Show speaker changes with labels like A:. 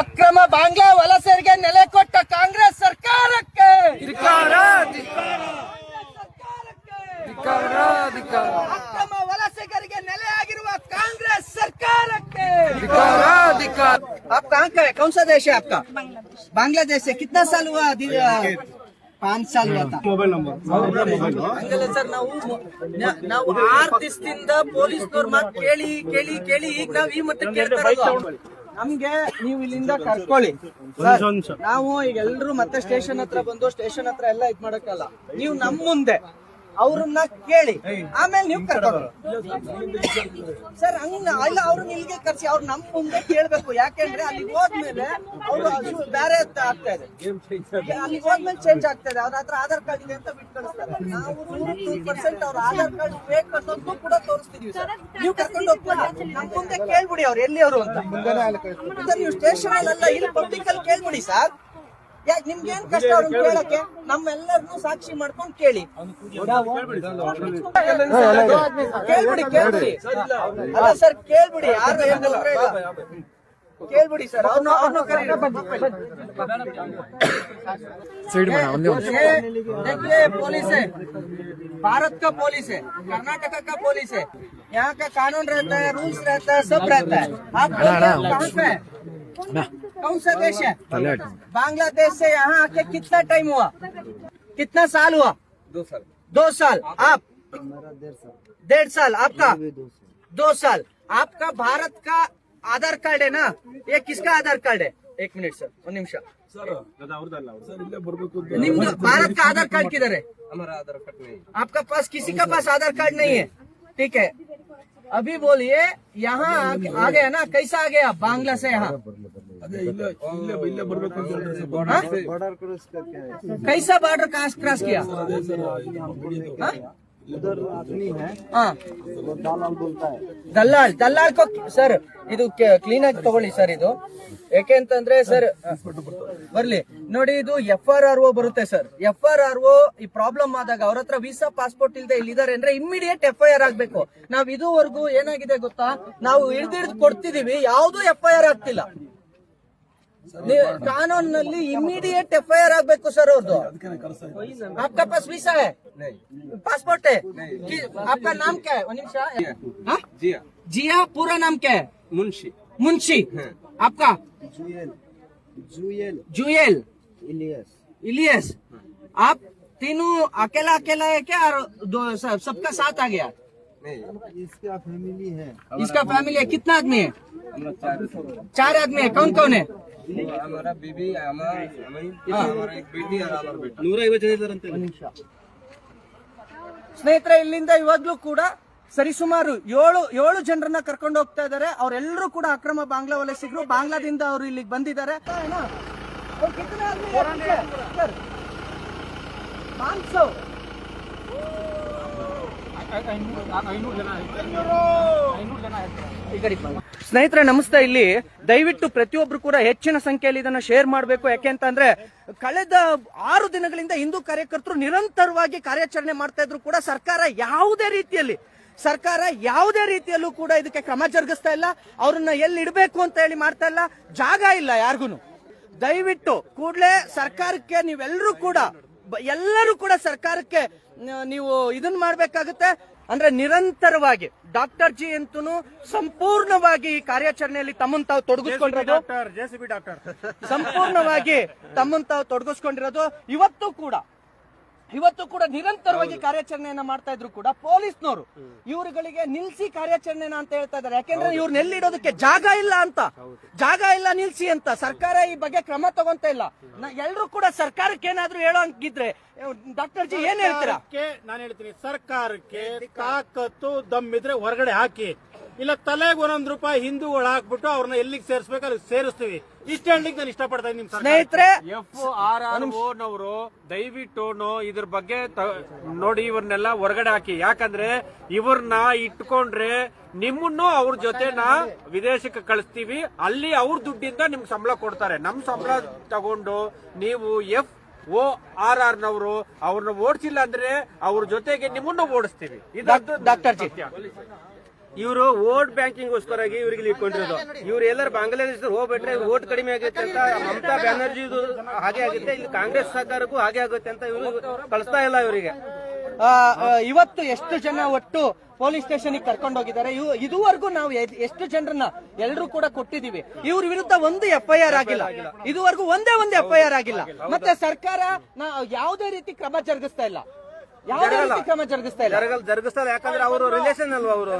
A: ಅಕ್ರಮ ಬಾಂಗ್ಲಾ ವಲಸರಿಗೆ ನೆಲೆ ಕೊಟ್ಟ ಕಾಂಗ್ರೆಸ್ ಸರ್ಕಾರಕ್ಕೆ ಅಕ್ರಮ ವಲಸಿಗರಿಗೆ ನೆಲೆಯಾಗಿರುವ ಕಾಂಗ್ರೆಸ್ ಸರ್ಕಾರಕ್ಕೆ आप कहाँ का है कौन सा देश है आपका बांग्लादेश से कितना साल हुआ दी- पाँच साल हुआ था ಹಂಗಲ್ಲ ಸರ್ ನಾವು ನ- ನಾವು ಆರ್ ದಿವಸದಿಂದ ಪೊಲೀಸ್ನವ್ರ ಮಾತು ಕೇಳಿ ಕೇಳಿ ಕೇಳಿ ಈಗ ನಾವ್ ಈ ಮತ್ತೆ ಕೇಳ್ತಾ ಇರೋದು. ನಮ್ಗೆ ನೀವು ಇಲ್ಲಿಂದ ಕರ್ಕೊಳ್ಳಿ. ನಾವು ಈಗ ಎಲ್ರು ಮತ್ತೆ ಸ್ಟೇಷನ್ ಹತ್ರ ಬಂದು ಸ್ಟೇಷನ್ ಹತ್ರ ಎಲ್ಲ ಇದ್ ಮಾಡಕ್ಕಲ್ಲ. ನೀವು ನಮ್ ಮುಂದೆ. ಅವ್ರನ್ನ ಕೇಳಿ. ಆಮೇಲೆ ನೀವು ಕರ್ಕೊಂಡು ಸರ್ ಹಂಗ ಅಲ್ಲ ಅವ್ರನ್ನ ಇಲ್ಲಿಗೆ ಕರ್ಸಿ ಅವ್ರು ನಮ್ ಮುಂದೆ ಕೇಳ್ಬೇಕು. ಯಾಕೆಂದ್ರೆ ಅಲ್ಲಿ ಹೋದ್ಮೇಲೆ ಅವ್ರು ಬೇರೆ ಆಗ್ತಾ ಇದೆ. ಅಲ್ಲಿ ಹೋದ್ಮೇಲೆ ಚೇಂಜ್ ಆಗ್ತಾ ಇದೆ. ಅವ್ರ ಹತ್ರ ಆಧಾರ್ ಕಾರ್ಡ್ ಇದೆ ಅಂತ ಬಿಟ್ಟು ಕಳಿಸ್ತಾರೆ ನಾವು ನೂರು ಪರ್ಸೆಂಟ್ ಅವ್ರ ಆಧಾರ್ ಕಾರ್ಡ್ ಬೇಕು ಅನ್ನೋದು ಕೂಡ ತೋರಿಸ್ತಿದೀವಿ ಸರ್. ನೀವು ಕರ್ಕೊಂಡು ಹೋಗ್ಬೋದು ನಮ್ ಮುಂದೆ ಕೇಳ್ಬಿಡಿ ಅವ್ರು ಎಲ್ಲಿ ಅವರು ಅಂತ ಸರ್ ನೀವು ಸ್ಟೇಷನ್ ಅಲ್ಲ ಇಲ್ಲಿ ಪಬ್ಲಿಕ್ ಅಲ್ಲಿ ಕೇಳ್ಬಿಡಿ ಸರ್. ಯಾಕೆ ನಿಮ್ಗೆ ಏನ್ ಕಷ್ಟ ಅವ್ರನ್ನ ಕೇಳಕ್ಕೆ ನಮ್ಮೆಲ್ಲರನ್ನು ಸಾಕ್ಷಿ ಮಾಡ್ಕೊಂಡು ಕೇಳಿ ಕೇಳ್ಬಿಡಿ ಕೇಳ್ಬಿಡಿ ಅಲ್ಲ ಸರ್ ಕೇಳ್ಬಿಡಿ ಯಾರು ಏನ್ ತೊಂದ್ರೆ ಇಲ್ಲ. ಕೇಳ್ಬಿಡಿ ಸರ್ ಅವ್ರನ್ನ ಅವ್ರನ್ನ ಕರೀರಿ. ये देखिए पुलिस है भारत का पुलिस है कर्नाटका का पुलिस है यहाँ का कानून रहता है रूल्स रहता है सब रहता है आप बोलिए, कहाँ पे है कौन सा देश है बांग्लादेश से यहाँ आके कितना टाइम हुआ कितना साल हुआ दो साल दो साल आप डेढ़ साल आपका दो साल आपका भारत का आधार कार्ड है ना ये किसका आधार कार्ड है एक मिनट सर ಒಂದು ನಿಮಿಷ निम्न भारत का आधार कार्ड किधर है हमारा आधार कार्ड नहीं आपका पास किसी का पास आधार कार्ड नहीं है ठीक है अभी बोलिए यहाँ आ- आ गया ना कैसा आ गया बांग्ला से यहाँ हाँ? कैसा बॉर्डर क्रॉस क्रॉस किया हाँ? हाँ ದಲ್ಲಾಳ್ ದಲ್ಲಾಳ್ ಕೋ ಸರ್ ಇದು ಕ್ಲೀನ್ ಆಗಿ ತಗೊಳ್ಳಿ ಸರ್ ಇದು ಯಾಕೆ ಅಂತಂದ್ರೆ ಸರ್ ಬರ್ಲಿ ನೋಡಿ ಇದು ಎಫ್ ಆರ್ ಆರ್ ಒ ಬರುತ್ತೆ sir F R R O ಈ ಪ್ರಾಬ್ಲಮ್ ಆದಾಗ ಅವ್ರ ಹತ್ರ ವೀಸಾ ಪಾಸ್ಪೋರ್ಟ್ ಇಲ್ದೆ ಇಲ್ಲಿದ್ದಾರೆ ಅಂದ್ರೆ ಇಮ್ಮಿಡಿಯೇಟ್ ಎಫ್ ಐ ಆರ್ ಆಗ್ಬೇಕು ನಾವ್ ಇದುವರೆಗೂ ಏನಾಗಿದೆ ಗೊತ್ತಾ ನಾವು ಹಿಡ್ದಿಡ್ದು ಕೊಡ್ತಿದೀವಿ ಯಾವ್ದು ಎಫ್ ಐ ಆರ್ ಆಗ್ತಿಲ್ಲ ನೀವು ಕಾನೂನಲ್ಲಿ ಇಮಿಡಿಯೇಟ್ ಎಫ್ ಐ ಆರ್ ಆಗ್ಬೇಕು ಸರ್ ಅವ್ರದ್ದು आपका पास वीसा है नहीं पासपोर्ट है कि, आपका नाम क्या है वो निमिषा हाँ?
B: जिया
A: जिया पूरा नाम क्या है
B: मुंशी
A: मुंशी आपका जुएल इलियस आप तीनों अकेला अकेला है क्या और दो सब, सबका साथ आ गया
B: नहीं
C: इसका फैमिली है
A: इसका फैमिली है कितना आदमी है
B: हम लोग चार
A: चार आदमी है कौन कौन है
B: हमारा बीबी हमारा हमारा एक बेटी और हमारा बेटा नूरा ಐವತ್ತು ಜನ ಇದ್ದಾರಂತೆ
A: ಸ್ನೇಹಿತರೆ ಇಲ್ಲಿಂದ ಇವಾಗ್ಲೂ ಕೂಡ ಸರಿಸುಮಾರು ಏಳು ಏಳು ಜನರನ್ನ ಕರ್ಕೊಂಡು ಹೋಗ್ತಾ ಇದ್ದಾರೆ ಅವರೆಲ್ಲರೂ ಕೂಡ ಅಕ್ರಮ ಬಾಂಗ್ಲಾ ವಲಸಿಗರು ಬಾಂಗ್ಲಾದಿಂದ ಅವರು ಇಲ್ಲಿಗೆ ಬಂದಿದ್ದಾರೆ ಅವ್ರು ಕಿತ್ತನೆ ಆದ್ಮಿ ಹೈ ಪೀಛೆ? ಸರ್. ಪಾಂಚ್ ಸೌ. ಈ ಕಡೆ ಬನ್ನಿ. ಸ್ನೇಹಿತರೆ, ನಮಸ್ತೆ. ಇಲ್ಲಿ ದಯವಿಟ್ಟು ಪ್ರತಿಯೊಬ್ರು ಕೂಡ ಹೆಚ್ಚಿನ ಸಂಖ್ಯೆಯಲ್ಲಿ ಇದನ್ನ ಶೇರ್ ಮಾಡಬೇಕು. ಯಾಕೆ ಅಂತಂದ್ರೆ ಕಳೆದ ಆರು ದಿನಗಳಿಂದ ಹಿಂದೂ ಕಾರ್ಯಕರ್ತರು ನಿರಂತರವಾಗಿ ಕಾರ್ಯಾಚರಣೆ ಮಾಡ್ತಾ ಇದ್ರು ಕೂಡ ಸರ್ಕಾರ ಯಾವುದೇ ರೀತಿಯಲ್ಲಿ, ಸರ್ಕಾರ ಯಾವುದೇ ರೀತಿಯಲ್ಲೂ ಕೂಡ ಇದಕ್ಕೆ ಕ್ರಮ ಜರುಗಿಸ್ತಾ ಇಲ್ಲ. ಅವ್ರನ್ನ ಎಲ್ಲಿ ಇಡಬೇಕು ಅಂತ ಹೇಳಿ ಮಾಡ್ತಾ ಇಲ್ಲ. ಜಾಗ ಇಲ್ಲ ಯಾರಿಗೂ ದಯವಿಟ್ಟು ಕೂಡಲೇ ಸರ್ಕಾರಕ್ಕೆ ನೀವೆಲ್ಲರೂ ಕೂಡ ಎಲ್ಲರೂ ಕೂಡ ಸರ್ಕಾರಕ್ಕೆ ನೀವು ಇದನ್ನ ಮಾಡಬೇಕಾಗುತ್ತೆ. ಅಂದ್ರೆ ನಿರಂತರವಾಗಿ ಡಾಕ್ಟರ್ ಜಿ ಅಂತೂ ಸಂಪೂರ್ಣವಾಗಿ ಈ ಕಾರ್ಯಾಚರಣೆಯಲ್ಲಿ ತಮ್ಮನ್ ತಾವು ತೊಡಗಿಸ್ಕೊಂಡಿರೋದು. ಸಂಪೂರ್ಣವಾಗಿ ತಮ್ಮನ್ ತಾವು ತೊಡಗಿಸ್ಕೊಂಡಿರೋದು. ಇವತ್ತು ಕೂಡ ಇವತ್ತು ಕೂಡ ನಿರಂತರವಾಗಿ ಕಾರ್ಯಾಚರಣೆಯನ್ನ ಮಾಡ್ತಾ ಇದ್ರು ಕೂಡ ಪೊಲೀಸ್ನವರು. ಇವರುಗಳಿಗೆ ನಿಲ್ಸಿ ಕಾರ್ಯಾಚರಣೆನ ಅಂತ ಹೇಳ್ತಾ ಇದ್ದಾರೆ ಯಾಕೆಂದ್ರೆ ಇವ್ರನ್ನ ಎಲ್ಲಿಡೋದಕ್ಕೆ ಜಾಗ ಇಲ್ಲ ಅಂತ. ಜಾಗ ಇಲ್ಲ ನಿಲ್ಸಿ ಅಂತ. ಸರ್ಕಾರ ಈ ಬಗ್ಗೆ ಕ್ರಮ ತಗೊಂತ ಇಲ್ಲ. ಎಲ್ಲರೂ ಕೂಡ ಸರ್ಕಾರಕ್ಕೆ ಏನಾದ್ರೂ ಹೇಳೋ ಹಂಗಿದ್ರೆ ಡಾಕ್ಟರ್ ಜಿ ಏನ್ ಹೇಳ್ತೀರಾ?
D: ನಾನು ಹೇಳ್ತೀನಿ ಸರ್ಕಾರಕ್ಕೆ ತಾಕತ್ತು ದಮ್ಮಿದ್ರೆ ಹೊರಗಡೆ ಹಾಕಿ. ಇಲ್ಲ ತಲೆಗೆ ಒಂದೊಂದು ರೂಪಾಯಿ ಹಿಂದೂಗಳು ಹಾಕ್ಬಿಟ್ಟು ಅವ್ರನ್ನ ಎಲ್ಲಿಗೆ ಸೇರಿಸ್ಬೇಕು ಅಲ್ಲಿ ಸೇರಿಸ್ತೀವಿ. ಇಷ್ಟ ಹೇಳಲಿಕ್ಕೆ ನಾನು ಇಷ್ಟಪಡ್ತಾ ಇದ್ದೀನಿ
A: ಸ್ನೇಹಿತರೆ
E: ಎಫ್ ಆರ್ ಆರ್ ನವರು ದಯವಿಟ್ಟು ಇದ್ರ ಬಗ್ಗೆ ತ- ನೋಡಿ ಇವ್ರನ್ನೆಲ್ಲ ಹೊರಗಡೆ ಹಾಕಿ. ಯಾಕಂದ್ರೆ ಇವ್ರನ್ನ ಇಟ್ಕೊಂಡ್ರೆ ನಿಮ್ಮನ್ನು ಅವ್ರ ಜೊತೆನ ವಿದೇಶಕ್ಕೆ ಕಳಿಸ್ತೀವಿ. ಅಲ್ಲಿ ಅವ್ರ ದುಡ್ಡಿಂದ ನಿಮ್ಗೆ ಸಂಬಳ ಕೊಡ್ತಾರೆ. ನಮ್ ಸಂಬಳ ತಗೊಂಡು ನೀವು ಎಫ್ ಓ ಆರ್ ಆರ್ ನವರು ಅವ್ರನ್ನ ಓಡಿಸಿಲ್ಲ ಅಂದ್ರೆ ಅವ್ರ ಜೊತೆಗೆ ನಿಮ್ಮನ್ನು ಓಡಿಸ್ತೀವಿ. ಇದು
A: ಡಾಕ್ಟರ್ ಜಿ
B: ಇವರು ವೋಟ್ ಬ್ಯಾಂಕಿಂಗ್ಗೋಸ್ಕರಾಗಿ ಇವ್ರಿಗೆ ಇಲ್ಲಿ ಇಟ್ಕೊಂಡಿರೋದು. ಇವ್ರು ಎಲ್ಲರೂ ಬಾಂಗ್ಲಾದೇಶದಲ್ಲಿ ಹೋಗ್ಬಿಟ್ರೆ ವೋಟ್ ಕಡಿಮೆ ಆಗುತ್ತೆ ಅಂತ ಮಮತಾ ಬ್ಯಾನರ್ಜಿ ಹಾಗೆ ಆಗುತ್ತೆ ಇಲ್ಲಿ ಕಾಂಗ್ರೆಸ್ ಸರ್ಕಾರಕ್ಕೂ ಹಾಗೆ ಆಗುತ್ತೆ ಅಂತ ಇವರು ಕಳಿಸ್ತಾ ಇಲ್ಲ ಇವರಿಗೆ.
A: ಇವತ್ತು ಎಷ್ಟು ಜನ ಒಟ್ಟು ಪೊಲೀಸ್ ಸ್ಟೇಷನ್ ಕರ್ಕೊಂಡು ಹೋಗಿದ್ದಾರೆ? ಇದುವರೆಗೂ ನಾವು ಎಷ್ಟು ಜನರನ್ನ ಎಲ್ಲರೂ ಕೂಡ ಕೊಟ್ಟಿದೀವಿ ಇವ್ರ ವಿರುದ್ಧ ಒಂದು ಎಫ್ ಐ ಆರ್ ಆಗಿಲ್ಲ. ಇದುವರೆಗೂ ಒಂದೇ ಒಂದು ಎಫ್ ಐ ಆರ್ ಆಗಿಲ್ಲ. ಮತ್ತೆ ಸರ್ಕಾರ ನಾ- ಯಾವುದೇ ರೀತಿ ಕ್ರಮ ಜರುಗಿಸ್ತಾ ಇಲ್ಲ. ಯಾವುದೇ ರೀತಿ ಕ್ರಮ ಜರುಗಿಸ್ತಾ ಇಲ್ಲ.
B: ಜರುಗಿಸ್ತಾ ಇಲ್ಲ. ಯಾಕಂದ್ರೆ ಅವರು ರಿಲೇಷನ್ ಅಲ್ವಾ ಅವರು?